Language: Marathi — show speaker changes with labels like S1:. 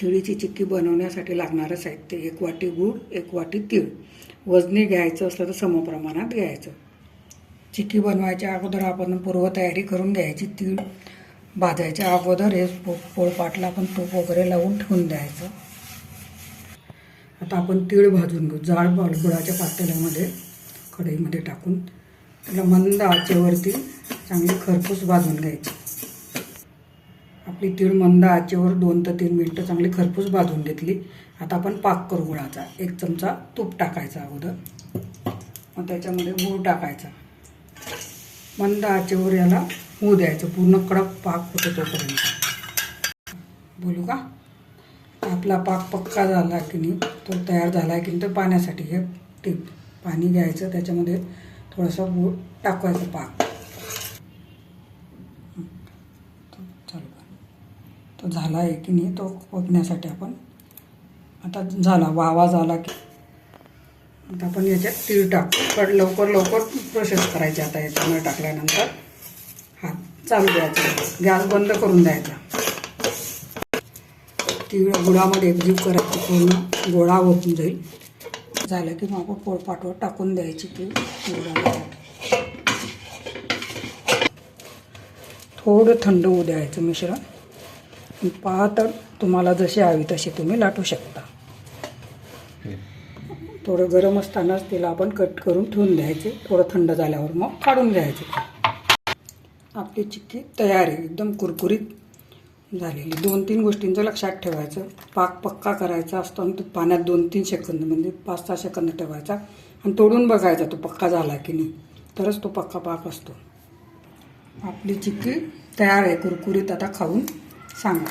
S1: तिळीची चिक्की बनवण्यासाठी लागणारं साहित्य एक वाटी गूळ एक वाटी तीळ. वजनी घ्यायचं असलं तर समप्रमाणात घ्यायचं. चिक्की बनवायच्या अगोदर आपण पूर्वतयारी करून घ्यायची. तीळ भाजायच्या अगोदर हे पो पोळपाटला आपण तूप वगैरे लावून ठेवून द्यायचं. आता आपण तीळ भाजून घेऊ. जाड गुळाच्या पातेल्यामध्ये कढईमध्ये टाकून. त्याला मंद आचेवरती चांगली खरपूस भाजून घ्यायची. आपली तीळ मंद आचेवर दोन ते तीन मिनटं चांगली खरपूस भाजून घेतली. आता आपण पाक करू गुळाचा एक चमचा तूप टाकायचा अगोदर. मग त्याच्यामध्ये गूळ टाकायचा. मंद आचेवर याला होऊ द्यायचं. पूर्ण कडक पाक होतो तोपर्यंत. बोलू का? आपला पाक पक्का झाला की नाही तो तयार झाला आहे की नाही तर पाण्यासाठी हे टीप पाणी घ्यायचं. त्याच्यामध्ये थोडंसं गूळ टाकवायचं पाक हं. तो चालू कर तो झाला आहे की नाही तो ओतण्यासाठी आपण. आता झाला वावा झाला की आता आपण याच्यात तीळ टाकू. पण लवकर लवकर प्रोसेस करायची आता याच्यामुळे टाकल्यानंतर. हात चालू द्यायचा. गॅस बंद करून द्यायचा. तीळ गुळामध्ये एकजीव करायची पूर्ण. गोळा ओतून जाईल. झालं की मग आपण पोळपाटवर टाकून द्यायची ती गुळामध्ये. थोडं थंड होऊ द्यायचं मिश्रण. पाहता तुम्हाला जशी हवी तशी तुम्ही लाटू शकता. थोडं गरम असतानाच तिला आपण कट करून ठेवून द्यायचे. थोडं थंड झाल्यावर मग काढून घ्यायचे. आपली चिक्की तयार आहे एकदम कुरकुरीत झालेली. दोन तीन गोष्टींचं लक्षात ठेवायचं. पाक पक्का करायचा असतो आणि तो पाण्यात दोन तीन सेकंद म्हणजे पाच सहा सेकंद ठेवायचा आणि तोडून बघायचा तो पक्का झाला की नाही. तरच तो पक्का पाक असतो. आपली चिक्की तयार आहे कुरकुरीत आता खाऊन. 上来